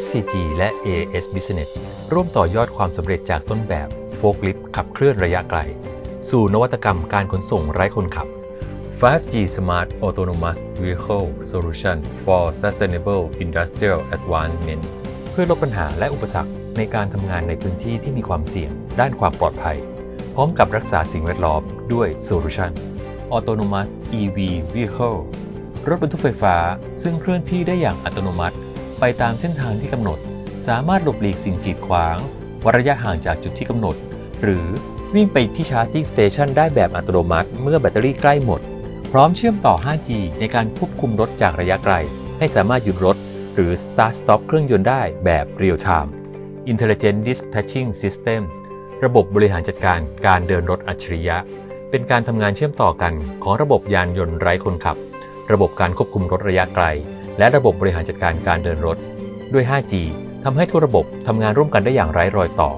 SCG และ AS Business ร่วมต่อยอดความสำเร็จจากต้นแบบโฟกลิฟขับเคลื่อนระยะไกล สู่นวัตกรรมการขนส่งไร้คนขับ 5G Smart Autonomous Vehicle Solution for Sustainable Industrial Advancement เพื่อลดปัญหาและอุปสรรคในการทำงานในพื้นที่ที่มีความเสี่ยง ด้านความปลอดภัย พร้อมกับรักษาสิ่งแวดล้อมด้วย Solution Autonomous EV Vehicle รถบรรทุกไฟฟ้าซึ่งเคลื่อนที่ได้อย่างอัตโนมัติ ไปตามเส้นทางที่กำหนด สามารถหลบหลีกสิ่งกีดขวางวัดระยะห่างจากจุดที่กำหนด หรือวิ่งไปที่ชาร์จิ n งสเตชันได้แบบอัตโนมัติ เมื่อแบตเตอรี่ใกล้หมด พร้อมเชื่อมต่อ 5G ในการควบคุมรถจากระยะไกล ให้สามารถหยุดรถ หรือ Start Stop เครื่องยนต์ได้แบบ Real Time Intelligent Dispatching System ระบบบริหารจัดการการเดินรถอัจฉริยะ เป็นการทำงานเชื่อมต่อกันของระบบยานยนต์ไร้คนขับ ระบบการควบคุมรถระยะไกล และระบบบริหารจัดการการเดินรถ ด้วย 5G ทำให้ทุกระบบทำงานร่วมกันได้อย่างไร้รอยต่อ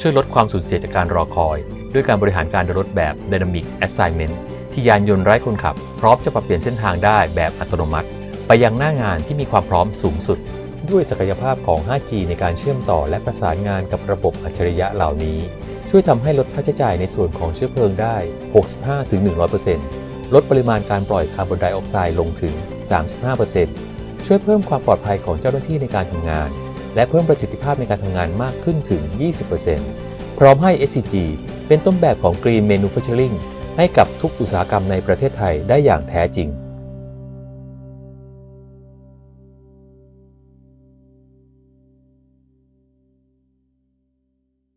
ช่วยลดความสูญเสียจากการรอคอย ด้วยการบริหารการเดินรถแบบ Dynamic Assignment ที่ยานยนต์ไร้คนขับ พร้อมจะปรับเปลี่ยนเส้นทางได้แบบอัตโนมัติ ไปยังหน้างานที่มีความพร้อมสูงสุด ด้วยศักยภาพของ 5G ในการเชื่อมต่อและประสานงานกับระบบอัจฉริยะเหล่านี้ ช่วยทำให้ลดค่าใช้จ่ายในส่วนของเชื้อเพลิงได้ 65-100%ลดปริมาณการปล่อยคาร์บอนไดออกไซด์ลงถึง 35% ช่วยเพิ่มความปลอดภัยของเจ้าหน้าที่ในการทำงาน และเพิ่มประสิทธิภาพในการทำงานมากขึ้นถึง 20%พร้อมให้ SCG เป็นต้นแบบของ Green Manufacturing ให้กับทุกอุตสาหกรรมในประเทศไทยได้อย่างแท้จริง